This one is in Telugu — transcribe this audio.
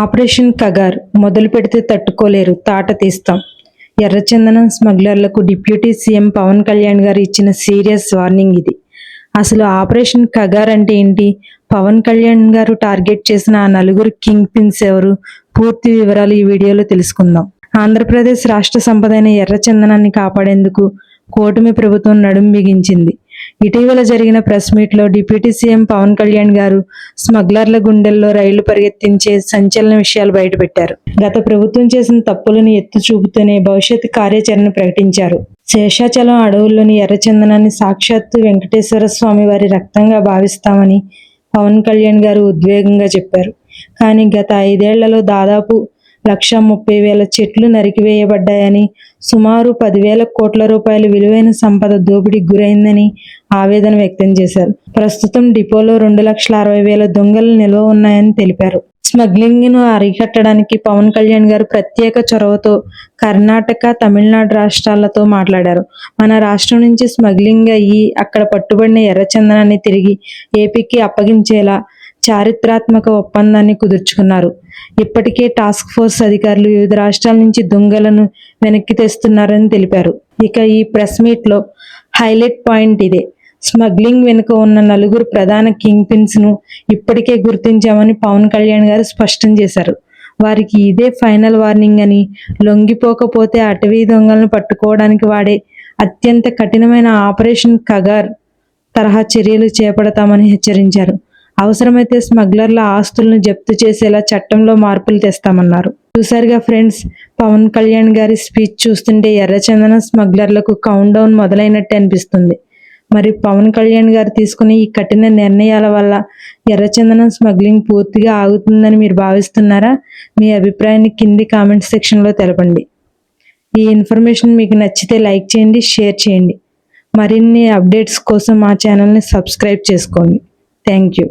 ఆపరేషన్ కగార్ మొదలు పెడితే తట్టుకోలేరు తాట తీస్తాం. ఎర్రచందనం స్మగ్లర్లకు డిప్యూటీ సీఎం పవన్ కళ్యాణ్ గారు ఇచ్చిన సీరియస్ వార్నింగ్ ఇది. అసలు ఆపరేషన్ కగార్ అంటే ఏంటి? పవన్ కళ్యాణ్ గారు టార్గెట్ చేసిన ఆ నలుగురు కింగ్ పిన్స్ ఎవరు? పూర్తి వివరాలు ఈ వీడియోలో తెలుసుకుందాం. ఆంధ్రప్రదేశ్ రాష్ట్ర సంపదైన ఎర్రచందనాన్ని కాపాడేందుకు కూటమి ప్రభుత్వం నడుం బిగించింది. ఇటీవల జరిగిన ప్రెస్ మీట్లో డిప్యూటీ సీఎం పవన్ కళ్యాణ్ గారు స్మగ్లర్ల గుండెల్లో రైళ్ళు పరిగెత్తించే సంచలన విషయాలు బయటపెట్టారు. గత ప్రభుత్వం చేసిన తప్పులను ఎత్తు చూపుతూనే భవిష్యత్ కార్యాచరణ ప్రకటించారు. శేషాచలం అడవుల్లోని ఎర్రచందనాన్ని సాక్షాత్తు వెంకటేశ్వర స్వామి వారి రక్తంగా భావిస్తామని పవన్ కళ్యాణ్ గారు ఉద్వేగంగా చెప్పారు. కానీ గత ఐదేళ్ళలో దాదాపు లక్ష ముప్పై వేల చెట్లు నరికివేయబడ్డాయని సుమారు పదివేల కోట్ల రూపాయల విలువైన సంపద దోపిడీకి గురైందని ఆవేదన వ్యక్తం చేశారు. ప్రస్తుతం డిపోలో రెండు లక్షల అరవై వేల దొంగలు నిల్వ ఉన్నాయని తెలిపారు. స్మగ్లింగ్ను అరికట్టడానికి పవన్ కళ్యాణ్ గారు ప్రత్యేక చొరవతో కర్ణాటక తమిళనాడు రాష్ట్రాలతో మాట్లాడారు. మన రాష్ట్రం నుంచి స్మగ్లింగ్ అయ్యి అక్కడ పట్టుబడిన ఎర్రచందనాన్ని తిరిగి ఏపీకి అప్పగించేలా చారిత్రాత్మక ఒప్పందాన్ని కుదుర్చుకున్నారు. ఇప్పటికే టాస్క్ ఫోర్స్ అధికారులు వివిధ రాష్ట్రాల నుంచి దొంగలను వెనక్కి తెస్తున్నారని తెలిపారు. ఇక ఈ ప్రెస్ మీట్లో హైలైట్ పాయింట్ ఇదే. స్మగ్లింగ్ వెనుక ఉన్న నలుగురు ప్రధాన కింగ్ పిన్స్ను ఇప్పటికే గుర్తించామని పవన్ కళ్యాణ్ గారు స్పష్టం చేశారు. వారికి ఇదే ఫైనల్ వార్నింగ్ అని లొంగిపోకపోతే అటవీ దొంగలను పట్టుకోవడానికి వాడే అత్యంత కఠినమైన ఆపరేషన్ కగార్ తరహా చర్యలు చేపడతామని హెచ్చరించారు. అవసరమైతే స్మగ్లర్ల ఆస్తులను జప్తు చేసేలా చట్టంలో మార్పులు తెస్తామన్నారు. చూసారుగా ఫ్రెండ్స్ పవన్ కళ్యాణ్ గారి స్పీచ్ చూస్తుంటే ఎర్రచందనం స్మగ్లర్లకు కౌంట్ డౌన్ మొదలైనట్టు అనిపిస్తుంది. మరి పవన్ కళ్యాణ్ గారు తీసుకునే ఈ కఠిన నిర్ణయాల వల్ల ఎర్రచందనం స్మగ్లింగ్ పూర్తిగా ఆగుతుందని మీరు భావిస్తున్నారా? మీ అభిప్రాయాన్ని కింది కామెంట్ సెక్షన్లో తెలపండి. ఈ ఇన్ఫర్మేషన్ మీకు నచ్చితే లైక్ చేయండి షేర్ చేయండి. మరిన్ని అప్డేట్స్ కోసం మా ఛానల్ని సబ్స్క్రైబ్ చేసుకోండి. Thank you.